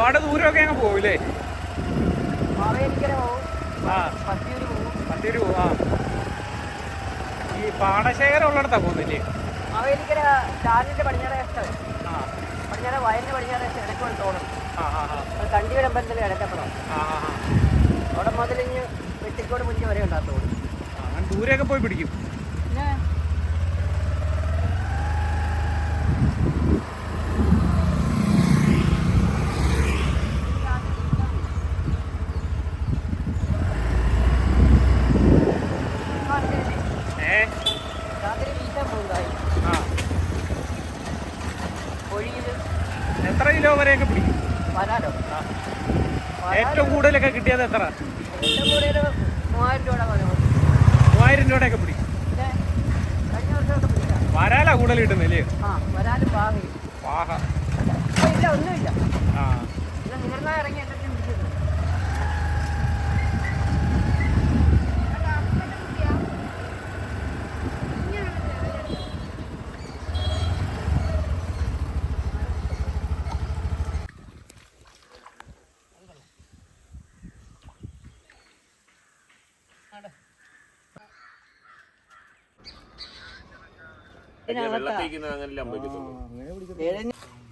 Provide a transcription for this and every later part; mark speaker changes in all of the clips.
Speaker 1: ഒരുപാട് ദൂരമൊക്കെ അങ്ങ് പോവില്ലേ? ആ.
Speaker 2: പത്തിയൂര് പോവും
Speaker 1: ആ. ഈ പാടശേഖരം ഉള്ളിടത്താ പോകുന്നില്ലേ?
Speaker 2: മാവേലിക്കര പടിഞ്ഞാറ
Speaker 1: ആ.
Speaker 2: പടിഞ്ഞാറ വയലിന് പടിഞ്ഞാറ ഇടയ്ക്കുള്ള തോന്നും
Speaker 1: ആ ആ ആ. ആ ആ ആ.
Speaker 2: അവിടെ വെട്ടിക്കോട് വരെ
Speaker 1: അങ്ങനെ ദൂരെയൊക്കെ പോയി പിടിക്കും. എത്ര കിലോ വരെയൊക്കെ പിടിക്കും?
Speaker 2: വരാലോ?
Speaker 1: ഏറ്റവും കൂടുതലൊക്കെ കിട്ടിയത് എത്ര?
Speaker 2: മൂവായിരം
Speaker 1: രൂപയൊക്കെ രൂപയുടെയൊക്കെ പിടിക്കും. വരാലാ കൂടുതൽ കിട്ടുന്നില്ലേ
Speaker 2: ഇല്ല ഒന്നുമില്ല.
Speaker 1: ആ.
Speaker 2: ഇറങ്ങി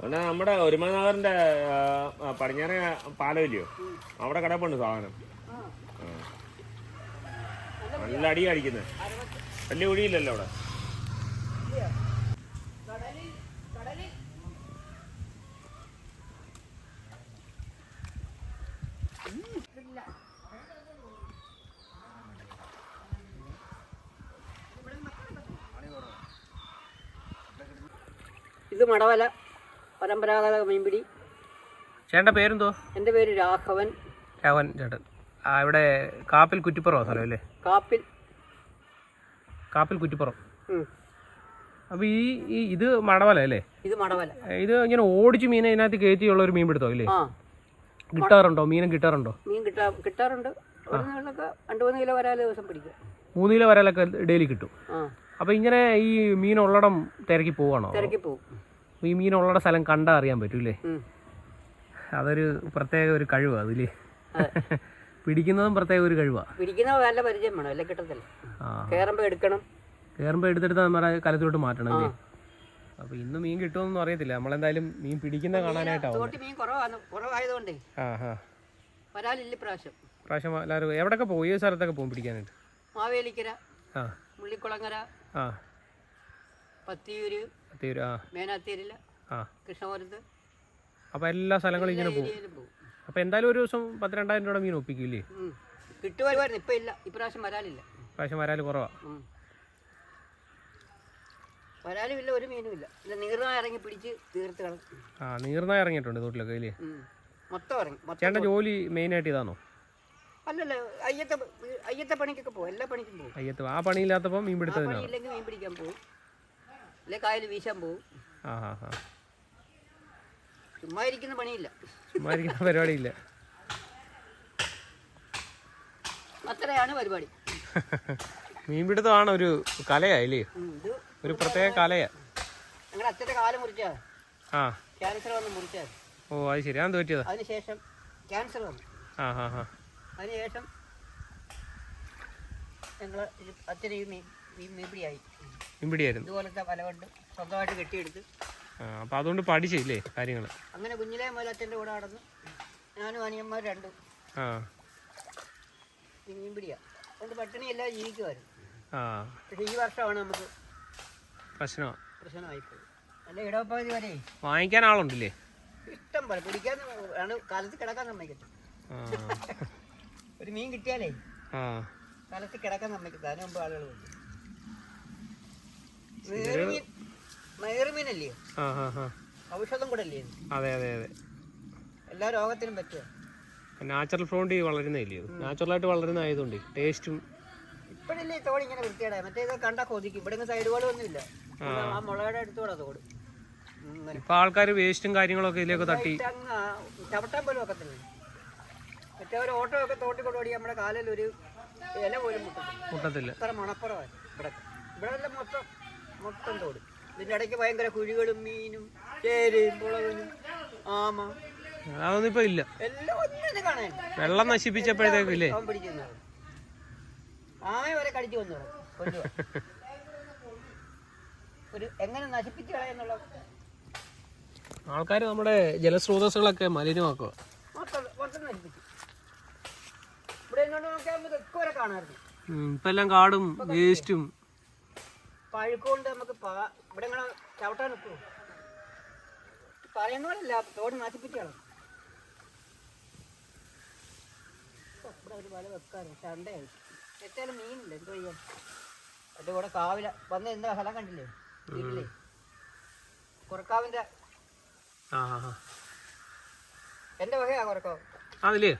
Speaker 3: അങ്ങനെ നമ്മുടെ ഒരുമനഗറിന്റെ പടിഞ്ഞാറ പാലം ഇല്ലയോ അവിടെ കിടപ്പുണ്ട് സാധനം. നല്ല അടി അടിക്കുന്നത് വലിയ ഒഴിയില്ലല്ലോ അവിടെ.
Speaker 2: ഇത് മടവല പരമ്പരാഗത മീൻപിടി.
Speaker 1: ചേട്ടന്റെ പേരെന്തോ?
Speaker 2: എന്റെ പേര് രാഘവൻ.
Speaker 1: രാഘവൻ ചേട്ടൻ. ആ ഇവിടെ കാപ്പിൽ കുറ്റിപ്പുറം സ്ഥലം അല്ലേ?
Speaker 2: കാപ്പിൽ.
Speaker 1: കാപ്പിൽ കുറ്റിപ്പുറം.
Speaker 2: ഉം.
Speaker 1: അപ്പോൾ ഈ ഈ ഇത് മടവല അല്ലേ?
Speaker 2: ഇത് മടവല.
Speaker 1: ഇത് ഇങ്ങനെ ഓടിച്ച് മീൻ ഇതിനകത്ത് കയറ്റിയുള്ള ഒരു മീൻ പിടുത്തോ അല്ലേ?
Speaker 2: ആ.
Speaker 1: കിട്ടാറുണ്ടോ? മീനും കിട്ടാറുണ്ടോ?
Speaker 2: മീൻ കിട്ടാ കിട്ടാറുണ്ട്. ഒരു നാളിലൊക്കെ രണ്ട് മൂന്ന് കിലോ വരാൽ ദിവസം പിടിക്കും.
Speaker 1: മൂന്ന് കിലോ വരാലൊക്കെ ഡെയിലി കിട്ടും.
Speaker 2: ആ.
Speaker 1: അപ്പോൾ ഇങ്ങനെ ഈ മീൻ ഉള്ളടം തിരക്കി പോവാണോ
Speaker 2: തിരക്കി പോവും.
Speaker 1: ഈ മീൻ ഉള്ളട സ്ഥലം കണ്ടാൽ അറിയാൻ പറ്റൂലേ. അതൊരു പ്രത്യേക ഒരു കഴിവാണ് അതില്ലേ പിടിക്കുന്നതും പ്രത്യേക ഒരു കഴിവാണ്
Speaker 2: പിടിക്കുന്ന നല്ല പരിചയം വേണം അല്ലെ കിട്ടത്തില്ല? കയറുമ്പോൾ എടുക്കണം.
Speaker 1: കയറുമ്പോൾ എടുത്തെടുത്ത് നമ്മുടെ കലത്തിലോട്ട് മാറ്റണം അല്ലേ? അപ്പൊ ഇന്ന് മീൻ കിട്ടുമെന്നൊന്നും അറിയത്തില്ല. നമ്മളെന്തായാലും മീൻ പിടിക്കുന്ന
Speaker 2: കാണാനായിട്ടാണ് പ്രാവശ്യം.
Speaker 1: എല്ലാവരും എവിടൊക്കെ പോയി? സ്ഥലത്തൊക്കെ പോകും പിടിക്കാനായിട്ട്?
Speaker 2: മാവേലിക്കര മുള്ളിക്കുളങ്ങര പത്തിയൂര് കൃഷ്ണപുരത്ത്
Speaker 1: അപ്പോൾ എല്ലാ സ്ഥലങ്ങളും ഇങ്ങനെ പോകും.
Speaker 2: അപ്പൊ
Speaker 1: അപ്പോൾ എന്തായാലും ഒരു ദിവസം പത്തിരണ്ടായിരം രൂപയുടെ മീൻ ഒപ്പിക്കില്ലേ?
Speaker 2: ഉം. കിട്ടുമായിരുന്നു? ഇപ്പം ഇല്ല. ഇപ്രാവശ്യം വരാലില്ല
Speaker 1: പ്രാവശ്യം വരാൽ കുറവാണ്
Speaker 2: ഉം. വരാലും ഒരു മീനും ഇല്ല നീർന്നാ ഇറങ്ങി പിടിച്ച് തീർത്ത് കളഞ്ഞു.
Speaker 1: ആ നീർനായ ഇറങ്ങിയിട്ടുണ്ട് തോട്ടിലൊക്കെ ഇല്ലേ?
Speaker 2: ഉം. മൊത്തം ഇറങ്ങി മൊത്തം
Speaker 1: ചേട്ടന്റെ ജോലി മെയിനായിട്ട് ഇതാണോ?
Speaker 2: അല്ലല്ല അയ്യത്തെ അയ്യത്തെ പണിക്കൊക്കെ പോകും എല്ലാ പണിക്കും പോകും
Speaker 1: അയ്യത്തെ ആ പണിയില്ലാത്തപ്പോൾ മീൻ പിടുത്തതിനാണ്?
Speaker 2: മീൻ പിടിക്കാൻ പോകും അല്ലെ കായൽ വീശാൻ പോകും ചുമ്മാ ഇരിക്കുന്ന പണിയില്ല.
Speaker 1: ചുമ്മാ ഇരിക്കുന്ന പരിപാടിയില്ല.
Speaker 2: അത്രയാണ് പരിപാടി.
Speaker 1: മീൻപിടുത്തമാണ് ഒരു കലയായില്ലേ? ഒരു പ്രത്യേക കലയാ.
Speaker 2: ഞങ്ങളുടെ അച്ഛന്റെ കാലം മുറിച്ചാ.
Speaker 1: ആ.
Speaker 2: ക്യാൻസർ വന്ന് മുറിച്ചാ.
Speaker 1: ഓ അത് ശരി. അത് പറ്റിയതാ?
Speaker 2: അതിനുശേഷം ക്യാൻസർ വന്നു.
Speaker 1: ആ ആ ആ.
Speaker 2: അതിനുശേഷം ഞങ്ങൾ അച്ഛന് ഈ മീൻ മീൻ മീൻപിടിയായി
Speaker 1: മീൻപിടിയായിരുന്നു
Speaker 2: ഇതുപോലത്തെ വല കൊണ്ട് സ്വന്തമായിട്ട് കെട്ടിയെടുത്ത്.
Speaker 1: അപ്പം അതുകൊണ്ട് പഠിച്ചില്ലേ കാര്യങ്ങൾ
Speaker 2: അങ്ങനെ കുഞ്ഞിലേ മുതൽ അച്ഛന്റെ കൂടെ നടന്നു ഞാനും അനിയന്മാർ രണ്ടും
Speaker 1: ആ.
Speaker 2: ഈ മീൻപിടിയാണ് അതുകൊണ്ട് പട്ടിണിയെല്ലാം ജീവിക്കുമായിരുന്നു.
Speaker 1: ആ.
Speaker 2: പക്ഷേ ഈ വർഷമാണ് നമുക്ക്
Speaker 1: പ്രശ്നമാണ്
Speaker 2: പ്രശ്നമായിപ്പോയി അല്ല ഇടവപ്പകുതി വരെ?
Speaker 1: വാങ്ങിക്കാൻ ആളുണ്ടല്ലേ?
Speaker 2: ഇഷ്ടം പോലെ. പിടിക്കാൻ ആണ് കാലത്ത് കിടക്കാൻ സമ്മതിക്കത്തില്ല. ഒരു മീൻ കിട്ടിയാലേ
Speaker 1: ആ.
Speaker 2: കാലത്ത് കിടക്കാൻ സമ്മതിക്കത്തില്ല. അതിന് മുമ്പ് ആളുകൾ വന്നു.
Speaker 1: ആ
Speaker 2: ഔഷധം കൂടെ അല്ലേ?
Speaker 1: അതെ അതെ അതെ.
Speaker 2: എല്ലാ രോഗത്തിനും പറ്റുക
Speaker 1: നാച്ചുറൽ ഫ്രോണ്ട് വളരുന്നില്ലേ നാച്ചുറലായിട്ട് വളരുന്ന ആയതുകൊണ്ട് ടേസ്റ്റും
Speaker 2: ഇപ്പോഴല്ലേ തോട് ഇങ്ങനെ വൃത്തിയാടാ മറ്റേ കണ്ടാ കൊതിക്കും. ഇവിടെ സൈഡ് പോലെ ഒന്നുമില്ല. ആ. മുളയുടെ അടുത്തോടെ തോട്
Speaker 1: ഇപ്പൊ ആൾക്കാർ വേസ്റ്റും കാര്യങ്ങളൊക്കെ ഇതിലേക്ക് തട്ടി.
Speaker 2: ചവിട്ടാൻ പോലും ഒക്കത്തില്ല. മറ്റേ ഒരു ഓട്ടോ ഒക്കെ തോട്ടി കൊണ്ടുപോയി നമ്മുടെ കാലിൽ ഒരു ഇല പോലും മുട്ടത്തില്ല.
Speaker 1: മുട്ടത്തില്ല.
Speaker 2: ഇത്ര മണപ്പുറമാണ് ഇവിടെ ഇവിടെ മൊത്തം മൊത്തം തോട്. ഇതിന്റെ ഇടയ്ക്ക് ഭയങ്കര കുഴികളും മീനും ചേരയും പുളകനും ആമ.
Speaker 1: അതൊന്നും ഇപ്പൊ ഇല്ല.
Speaker 2: എല്ലാം ഒന്നും കാണാൻ
Speaker 1: വെള്ളം നശിപ്പിച്ചപ്പോഴത്തേക്കും ഇല്ലേ?
Speaker 2: അവൻ പിടിക്കുന്നത് വരെ കടിച്ചു വന്നു ഒരു എങ്ങനെ നശിപ്പിച്ച് കളയെന്നുള്ള
Speaker 1: ആൾക്കാർ നമ്മുടെ ജലസ്രോതസ്സുകളൊക്കെ മലിനമാക്കുക
Speaker 2: മൊത്തം മൊത്തം നശിപ്പിച്ചു. ഇവിടെ നോക്കിയാൽ ഇതൊക്കെ വരെ കാണാമായിരുന്നു
Speaker 1: ഉം, ഇപ്പൊ എല്ലാം കാടും വേസ്റ്റും
Speaker 2: പഴുക്കൊണ്ട് നമുക്ക് ഇവിടെ ഇങ്ങനെ ചവിട്ടാൻ നിൽക്കൂ പറയുന്ന പോലല്ല തോട് നശിപ്പിച്ചാണ് ഇവിടെ ഒരു വല വെക്കാറ് ചണ്ടയായി എത്താലും മീനില്ല? എന്തോ ചെയ്യാം എന്റെ കൂടെ കാവില. വന്ന് എന്താ സ്ഥലം കണ്ടില്ലേ? വീട്ടിലെ
Speaker 1: കുറക്കാവിന്റെ.
Speaker 2: എന്റെ വകയാ കുറക്കാവ്
Speaker 1: അതില്ലേ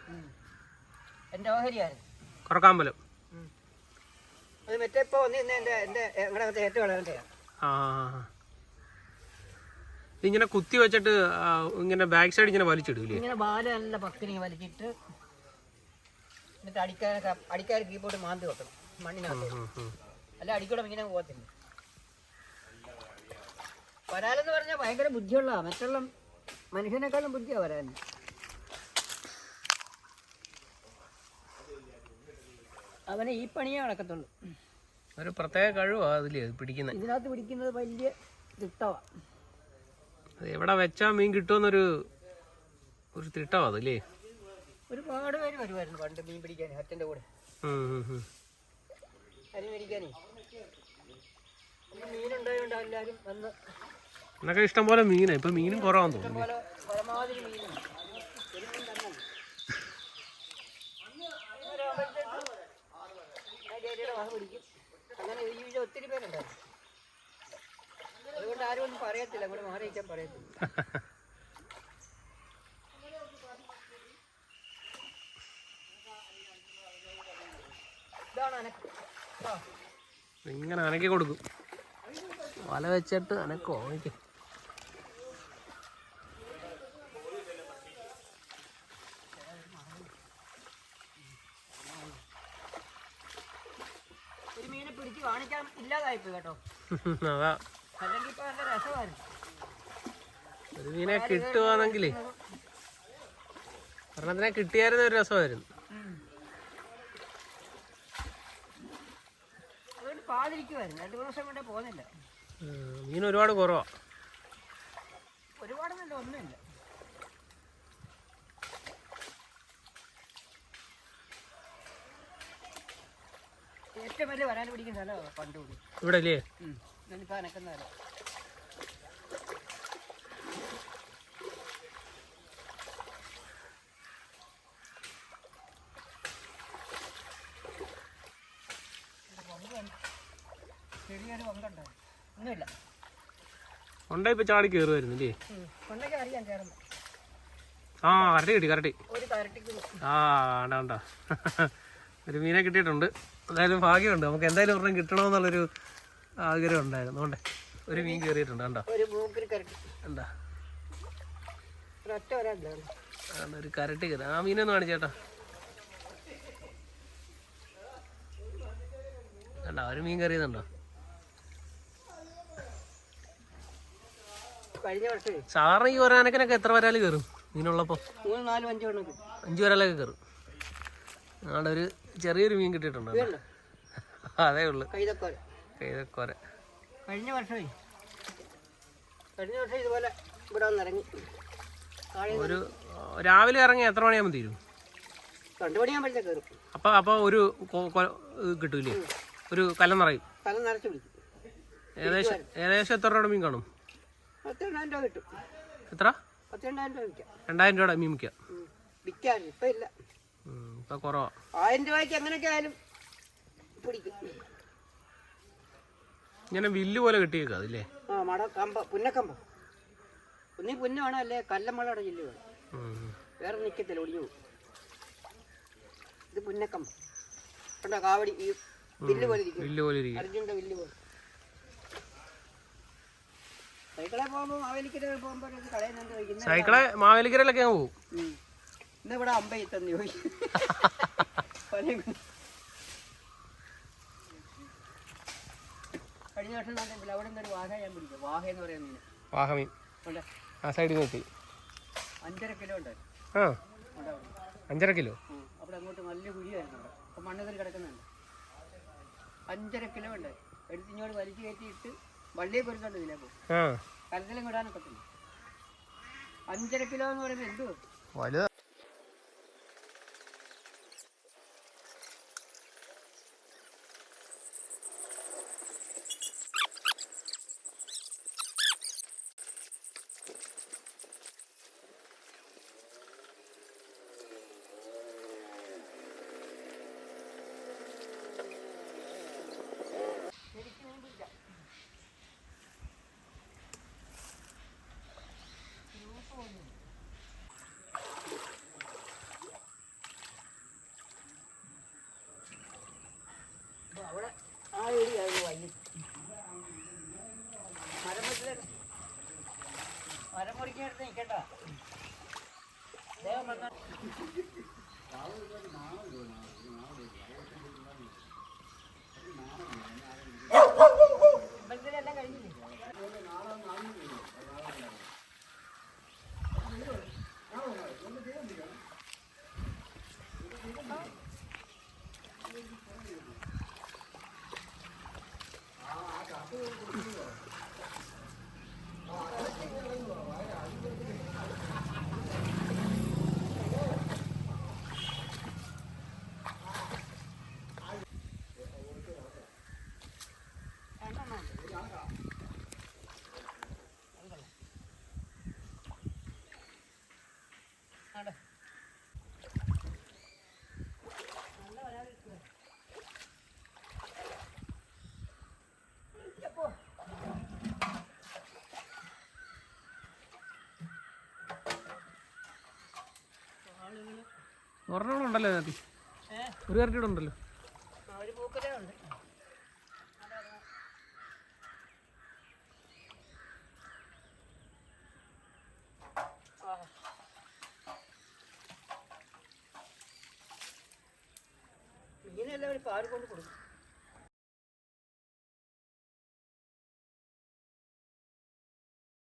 Speaker 2: എന്റെ ഓഹരിയായിരുന്നു
Speaker 1: കുറക്കാമ്പലം.
Speaker 2: അത് മറ്റേ വന്ന് ഏറ്റവും വളരന്റെ
Speaker 1: ആ. ഇതിങ്ങനെ കുത്തി വെച്ചിട്ട് ഇങ്ങനെ ബാക്ക് സൈഡ് ഇങ്ങനെ വലിച്ചിടൂലേ?
Speaker 2: ഇങ്ങനെ ബാല നല്ല പക്കിനി വലിച്ചിട്ട് എന്നിട്ട് അടിക്കാനൊക്കെ അടിക്കാർ കീബോർഡ് മാന്തി വെക്കണം. മണ്ണിനകത്ത്.
Speaker 1: ഉം, ഉം.
Speaker 2: അല്ല ഇങ്ങനെ പോകത്തില്ല. വരാലെന്ന് പറഞ്ഞാൽ ഭയങ്കര ബുദ്ധിയുള്ള മറ്റുള്ള മനുഷ്യനേക്കാളും ബുദ്ധിയാ വരാൻ അവനെ ഈ പണിയേ നടക്കത്തുള്ളൂ.
Speaker 1: ഒരു പ്രത്യേക കഴിവാ അതിൽ പിടിക്കുന്നത്
Speaker 2: ഇതിനകത്ത് പിടിക്കുന്നത് വലിയ തിട്ടവാ.
Speaker 1: അത് എവിടെ വെച്ചാ മീൻ കിട്ടുമെന്നൊരു ഒരു തിട്ടവാ അതല്ലേ
Speaker 2: ഒരുപാട് പേര് വരുമായിരുന്നു പണ്ട് മീൻ പിടിക്കാൻ അച്ഛന്റെ കൂടെ. അരി മേടിക്കാനേ. മീനുണ്ടായതുകൊണ്ട് എല്ലാവരും വന്ന്
Speaker 1: എന്നൊക്കെ ഇഷ്ടം പോലെ മീനാ ഇപ്പൊ മീനും കുറവാന്ന് തോന്നുന്നു.
Speaker 2: പരമാവധി മീനുണ്ട് ഒരു മീൻ തന്നെ വക പിടിക്കും അങ്ങനെ ഈ വീട് ഒത്തിരി പേരുണ്ടായിരുന്നു. അതുകൊണ്ട് ആരും ഒന്നും പറയത്തില്ല. അങ്ങോട്ട് മാറി നിൽക്കാൻ പറയത്തില്ല. ഇതാണ് അനക്ക്.
Speaker 1: ഇങ്ങനെ അനക്കി കൊടുക്കും. വല വെച്ചിട്ട് അനക്കോ എനിക്ക്
Speaker 2: പിടിച്ച് കാണിക്കാൻ ഇല്ലാതായിപ്പോയി കേട്ടോ.
Speaker 1: അതാ.
Speaker 2: അല്ലെങ്കിൽ ഇപ്പൊ നല്ല രസമായിരുന്നു.
Speaker 1: ഒരു മീനെ കിട്ടുവാണെങ്കിലേ. ഒരെണ്ണത്തിനെ കിട്ടിയായിരുന്ന ഒരു രസമായിരുന്നു.
Speaker 2: പാതിരിക്കുമായിരുന്നു രണ്ടു ദിവസം കൊണ്ടേ പോകുന്നില്ല.
Speaker 1: ഉം, മീൻ ഒരുപാട് കുറവാ.
Speaker 2: ഒരുപാട് നല്ല ഒന്നുമില്ല. ഏറ്റവും വലിയ വരാൻ പിടിക്കുന്ന സ്ഥലമാണ് പണ്ടുകൂടി
Speaker 1: ഇവിടെ അല്ലേ
Speaker 2: ഞാനിപ്പോ അനക്കുന്ന സ്ഥലം ചെറിയൊരു പങ്കുണ്ടോ ഒന്നുമില്ല.
Speaker 1: കൊണ്ടേ ഇപ്പൊ ചാടി അല്ലേ?
Speaker 2: ചേർന്ന്
Speaker 1: ആ കരട്ടി കിട്ടി കരട്ടി ആ വേണ്ട വേണ്ട. ഒരു മീനെ കിട്ടിയിട്ടുണ്ട്. എന്തായാലും ഭാഗ്യമുണ്ട്. നമുക്ക് എന്തായാലും ഒരെണ്ണം കിട്ടണമെന്നുള്ളൊരു ആഗ്രഹം ഉണ്ടായിരുന്നു. അതുകൊണ്ട് ഒരു മീൻ കയറിയിട്ടുണ്ട്. കണ്ടോ? എന്താ ഒരു കരട്ടി കയറി. ആ മീനൊന്ന് കാണിച്ചേട്ടാ. കണ്ടോ? ഒരു മീൻ കയറിയതുണ്ടോ? സാറിന് ഈ ഒരാനക്കനൊക്കെ എത്ര വരാൽ കയറും? മീനുള്ളപ്പോ?
Speaker 2: അഞ്ചു
Speaker 1: വരാലൊക്കെ കയറും. അവിടെ ഒരു ചെറിയൊരു മീൻ കിട്ടിയിട്ടുണ്ട്? അതേ ഉള്ളു. കൈതക്കോര
Speaker 2: കഴിഞ്ഞ വർഷമേ. കഴിഞ്ഞ വർഷം ഇതുപോലെ ഇവിടെ വന്ന് ഇറങ്ങി താഴെ
Speaker 1: ഒരു രാവിലെ ഇറങ്ങി എത്ര മണിയാകുമ്പോൾ തീരും?
Speaker 2: രണ്ടു മണിയാകുമ്പോഴത്തേക്ക് കയറും.
Speaker 1: അപ്പൊ അപ്പൊ ഒരു കിട്ടൂലേ ഒരു കലം നിറയും.
Speaker 2: തല നിറച്ച് പിടിക്കും.
Speaker 1: ഏകദേശം ഏകദേശം എത്ര രൂപയുടെ മീൻ കാണും?
Speaker 2: പത്തെണ്ണായിരം രൂപ കിട്ടും.
Speaker 1: എത്ര?
Speaker 2: പത്തിരണ്ടായിരം രൂപ വിൽക്കാം.
Speaker 1: രണ്ടായിരം രൂപയുടെ മീൻ വിൽക്കാം.
Speaker 2: വിൽക്കാൻ ഇപ്പം ഇല്ല
Speaker 1: ഇപ്പൊ കുറവാ.
Speaker 2: ആയിരം രൂപയ്ക്ക് എങ്ങനെയൊക്കെ ആയാലും പിടിക്കും.
Speaker 1: ഇങ്ങനെ വില്ല് പോലെ കിട്ടിയേക്കാം അതില്ലേ?
Speaker 2: ആ മട കമ്പ പുന്നക്കമ്പ. ഒന്നീ പുന്ന വേണം അല്ലേ? കല്ലമ്മളയുടെ ജില്ല വേണം. വേറെ നിൽക്കത്തില്ല ഒടിഞ്ഞു ഇത് പുന്നക്കമ്പ. കണ്ടോ കാവടി ഈ വില്ല് പോലെ ഇരിക്കും.
Speaker 1: വില്ല് പോലെ ഇരിക്കും.
Speaker 2: അർജുന്റെ വില്ല് പോലെ. സൈക്കിളെ പോകുമ്പോൾ മാവേലിക്കര പോകുമ്പോൾ കളയുന്നുണ്ട്
Speaker 1: സൈക്കിളെ മാവേലിക്കരയിലൊക്കെ പോകും.
Speaker 2: ഇന്ന് ഇവിടെ അമ്പയിൽ തന്നെ ചോദിക്കും പലയും കൊണ്ട്. കഴിഞ്ഞ വർഷം ഞാൻ ഇവിടെ അവിടെ നിന്ന് വാഹ ഞാൻ പിടിക്കും വാഹ എന്ന് പറയുന്ന മീൻ.
Speaker 1: വാഹമീൻ.
Speaker 2: ഉണ്ട്.
Speaker 1: ആ സൈഡിൽ
Speaker 2: അഞ്ചര കിലോ ഉണ്ട്.
Speaker 1: ആ. അഞ്ചര കിലോ?
Speaker 2: അവിടെ അങ്ങോട്ട് നല്ല കുഴിയായിരുന്നു അവിടെ. അപ്പം മണ്ണതിൽ കിടക്കുന്നുണ്ട്. അഞ്ചര കിലോ ഉണ്ട്. എടുത്ത് ഇങ്ങോട്ട് വലിച്ചു കയറ്റിയിട്ട് വള്ളിയെ പൊരുത്തുണ്ട് ഇതിലേക്ക്.
Speaker 1: ആ.
Speaker 2: കലത്തിലും വിടാനൊക്കത്തില്ല. അഞ്ചര കിലോ എന്ന് പറയുമ്പോൾ എന്തുവാ?
Speaker 1: വലുതാ.
Speaker 2: അവിടെ ആ ഏരിയ വള്ളി മരം വെച്ചിട്ട് മരം മുറിക്കടുത്ത് നിൽക്കണ്ട. ദേഹം വന്നാൽ
Speaker 1: ഒരെണ്ണം ഉണ്ടല്ലോ അതിനകത്ത് ഒരു കരട്ടിയുടെ ഉണ്ടല്ലോ
Speaker 2: മീനെല്ലാം ഒരു പാൽ കൊണ്ട് കൊടുക്കും